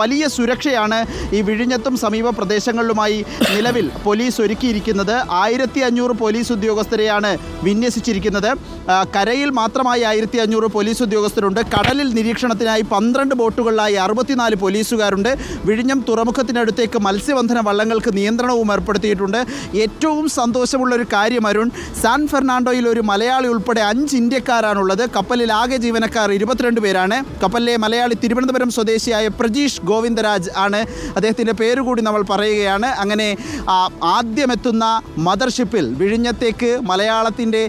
വലിയ സുരക്ഷയാണ് ഈ വിഴിഞ്ഞത്തും സമീപ പ്രദേശങ്ങളിലുമായി നിലവിൽ പോലീസ് ഒരുക്കിയിരിക്കുന്നത്. ആയിരത്തി അഞ്ഞൂറ് പോലീസ് ഉദ്യോഗസ്ഥരെയാണ് വിന്യസിച്ചിരിക്കുന്നത്. കരയിൽ മാത്രമായി ആയിരത്തി അഞ്ഞൂറ് പോലീസ് ഉദ്യോഗസ്ഥരുണ്ട്. കടലിൽ നിരീക്ഷണത്തിനായി പന്ത്രണ്ട് ബോട്ടുകളിലായി അറുപത്തിനാല് പോലീസുകാരുണ്ട്. വിഴിഞ്ഞം തുറമുഖത്തിനടുത്തേക്ക് മത്സ്യബന്ധന വള്ളങ്ങൾക്ക് നിയന്ത്രണവും ഏർപ്പെടുത്തിയിട്ടുണ്ട്. ഏറ്റവും സന്തോഷമുള്ള ഒരു കാര്യം അരുൺ സാൻ ഫെർണാണ്ടോയിൽ ഒരു മലയാളി ഉൾപ്പെടെ അഞ്ച് ഇന്ത്യക്കാരാണുള്ളത്. കപ്പലിൽ ആകെ ജീവനക്കാർ ഇരുപത്തിരണ്ട് പേരാണ്. കപ്പലിലെ മലയാളി തിരുവനന്തപുരം സ്വദേശിയായ പ്രജീഷ് ഗോവിന്ദരാജ് ആണ്. അദ്ദേഹത്തിന്റെ പേര് കൂടി നമ്മൾ പറയുകയാണ്. അങ്ങനെ ആദ്യമെത്തുന്ന മദർഷിപ്പിൽ വിഴിഞ്ഞത്തേക്ക് മലയാളത്തിന്റെ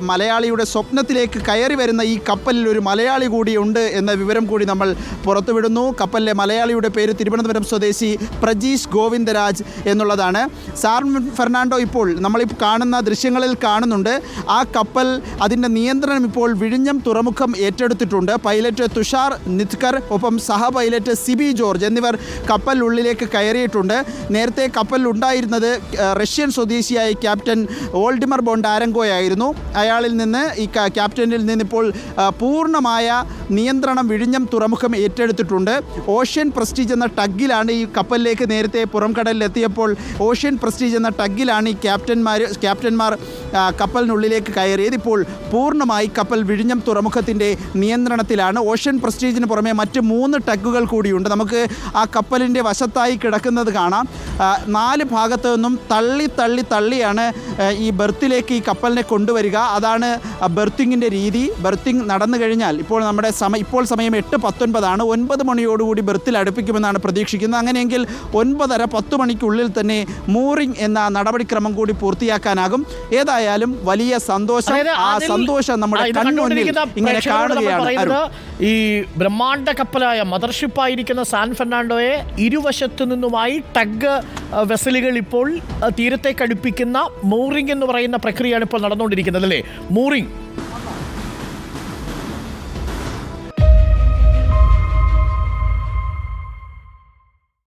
മലയാളിയുടെ സ്വപ്നത്തിലേക്ക് കയറി വരുന്ന ഈ കപ്പലിൽ ഒരു മലയാളി കൂടിയുണ്ട് എന്ന വിവരം കൂടി നമ്മൾ പുറത്തുവിടുന്നു. കപ്പലിലെ മലയാളിയുടെ പേര് തിരുവനന്തപുരം സ്വദേശി പ്രജീഷ് ഗോവിന്ദരാജ് എന്നുള്ളതാണ്. സാർ ഫെർണാണ്ടോ ഇപ്പോൾ നമ്മൾ കാണുന്ന ദൃശ്യങ്ങളിൽ കാണുന്നുണ്ട്. ആ കപ്പൽ അതിന്റെ നിയന്ത്രണം ഇപ്പോൾ വിഴിഞ്ഞം തുറമുഖം ഏറ്റെടുത്തിട്ടുണ്ട്. പൈലറ്റ് തുഷാർ നിത്കർ ഒപ്പം സഹ പൈലറ്റ് സിബി ജോർജ് എന്നിവർ കപ്പലിനുള്ളിലേക്ക് കയറിയിട്ടുണ്ട്. നേരത്തെ കപ്പലിലുണ്ടായിരുന്നത് റഷ്യൻ സ്വദേശിയായ ക്യാപ്റ്റൻ ഓൾഡിമർ ബോണ്ടാരങ്കോയായിരുന്നു അയാളിൽ നിന്ന് ഈ ക്യാപ്റ്റനിൽ നിന്നിപ്പോൾ പൂർണമായ നിയന്ത്രണം വിഴിഞ്ഞം തുറമുഖം ഏറ്റെടുത്തിട്ടുണ്ട്. ഓഷ്യൻ പ്രസ്റ്റീജ് എന്ന ടഗ്ഗിലാണ് ഈ കപ്പലിലേക്ക് നേരത്തെ പുറംകടലിലെത്തിയപ്പോൾ ഓഷ്യൻ പ്രസ്റ്റീജ് എന്ന ടഗ്ഗിലാണ് ഈ ക്യാപ്റ്റന്മാർ ക്യാപ്റ്റന്മാർ കപ്പലിനുള്ളിലേക്ക് കയറിയത് ഇപ്പോൾ പൂർണമായി കപ്പൽ വിഴിഞ്ഞം തുറമുഖത്തിന്റെ നിയന്ത്രണത്തിലാണ്. ഓഷ്യൻ പ്രസ്റ്റീജിന് പുറമെ മറ്റ് മൂന്ന് ടഗുകൾ കൂടിയുണ്ട്. നമുക്ക് ആ കപ്പലിന്റെ വശത്തായി കിടക്കുന്നത് കാണാം. നാല് ഭാഗത്തു നിന്നും തള്ളി തള്ളി തള്ളിയാണ് ഈ ബെർത്തിലേക്ക് ഈ കപ്പലിനെ കൊണ്ടുവരിക. അതാണ് ബെർത്തിങ്ങിന്റെ രീതി. ബെർത്തിങ് നടന്നു കഴിഞ്ഞാൽ ഇപ്പോൾ നമ്മുടെ സമയം ഇപ്പോൾ സമയം എട്ട് പത്തൊൻപതാണ്. ഒൻപത് മണിയോടുകൂടി ബെർത്തിൽ അടുപ്പിക്കുമെന്നാണ് പ്രതീക്ഷിക്കുന്നത്. അങ്ങനെയെങ്കിൽ ഒൻപതര പത്ത് മണിക്കുള്ളിൽ തന്നെ മൂറിംഗ് എന്ന നടപടിക്രമം കൂടി പൂർത്തിയാക്കാനാകും. ഏതായാലും വലിയ സന്തോഷം. ആ സന്തോഷം നമ്മുടെ കൺമുന്നിൽ ഇങ്ങനെ കാണുകയാണ്. ഈ ബ്രഹ്മാണ്ഡ കപ്പലായ മദർഷിപ്പായിരിക്കുന്ന സാൻ ഫെർണാണ്ടോയെ ഇരുവശത്തു നിന്നുമായി ടഗ് വെസലുകൾ ഇപ്പോൾ തീരത്തെ തീരത്തേക്ക് അടുപ്പിക്കുന്ന മൂറിംഗ് എന്ന് പറയുന്ന പ്രക്രിയയാണ് ഇപ്പോൾ നടന്നുകൊണ്ടിരിക്കുന്നത് അല്ലേ? മൂറിംഗ്.